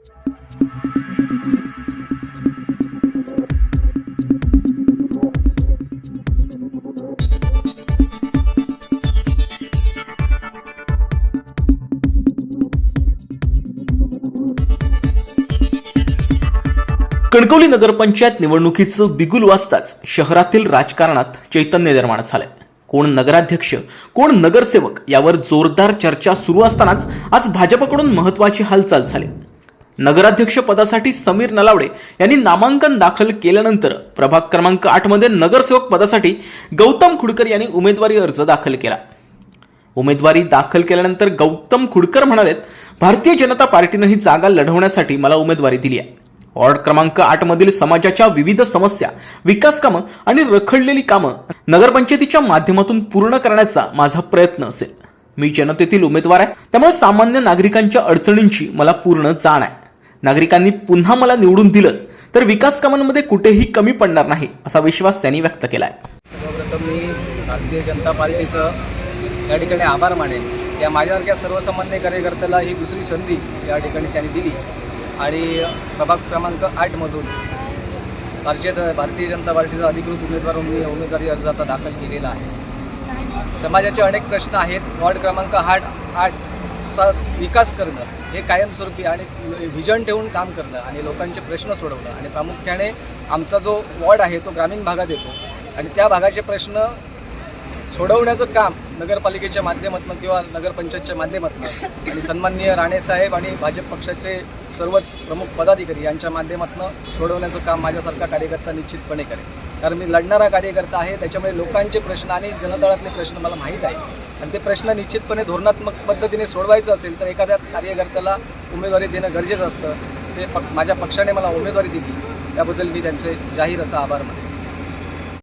कणकवली नगरपंचायत निवडणुकीचं बिगुल वाजताच शहरातील राजकारणात चैतन्य निर्माण झालंय. कोण नगराध्यक्ष कोण नगरसेवक यावर जोरदार चर्चा सुरू असतानाच आज भाजपकडून महत्वाची हालचाल झाली. नगराध्यक्ष पदासाठी समीर नलावडे यांनी नामांकन दाखल केल्यानंतर प्रभाग क्रमांक आठमध्ये नगरसेवक पदासाठी गौतम खुडकर यांनी उमेदवारी अर्ज दाखल केला. उमेदवारी दाखल केल्यानंतर गौतम खुडकर म्हणालेत भारतीय जनता पार्टीनं ही जागा लढवण्यासाठी मला उमेदवारी दिली आहे. वॉर्ड क्रमांक आठमधील समाजाच्या विविध समस्या विकास कामं आणि रखडलेली कामं नगरपंचायतीच्या माध्यमातून पूर्ण करण्याचा माझा प्रयत्न असेल. मी जनतेतील उमेदवार आहे त्यामुळे सामान्य नागरिकांच्या अडचणींची मला पूर्ण जाण आहे. नागरिकांनी पुन्हा मला निवडून दिलं तर विकास कामांमध्ये कुठेही कमी पडणार नाही असा विश्वास त्यांनी व्यक्त केलाय. सर्वप्रथम मी भारतीय जनता पार्टीचं या ठिकाणी आभार मानेन. या माझ्यासारख्या सर्वसामान्य कार्यकर्त्याला ही दुसरी संधी या ठिकाणी त्यांनी दिली. आणि प्रभाग क्रमांक आठमधून भारतीय भारतीय जनता पार्टीचा अधिकृत उमेदवार म्हणून मी उमेदवारी अर्ज आता दाखल केलेला आहे. समाजाचे अनेक प्रश्न आहेत. वॉर्ड क्रमांक आठ आठ चा विकास करणं हे कायमस्वरूपी आणि व्हिजन ठेवून काम करणं आणि लोकांचे प्रश्न सोडवणं आणि प्रामुख्याने आमचा जो वॉर्ड आहे तो ग्रामीण भागात येतो. आणि त्या भागाचे प्रश्न सोडवण्याचं काम नगरपालिकेच्या माध्यमातून किंवा नगरपंचायतच्या माध्यमातून आणि सन्माननीय राणेसाहेब आणि भाजप पक्षाचे सर्वच प्रमुख पदाधिकारी यांच्या माध्यमातून सोडवण्याचं काम माझ्यासारखा कार्यकर्ता निश्चितपणे करेल. कारण मी लढणारा कार्यकर्ता आहे त्याच्यामुळे लोकांचे प्रश्न आणि जनतळातले प्रश्न मला माहीत आहे आणि ते प्रश्न निश्चितपणे धोरणात्मक पद्धतीने सोडवायचं असेल तर एखाद्या कार्यकर्त्याला उमेदवारी देणं गरजेचं असतं. ते पक माझ्या पक्षाने मला उमेदवारी दिली. त्याबद्दल मी त्यांचे जाहीर असा आभार मानतो.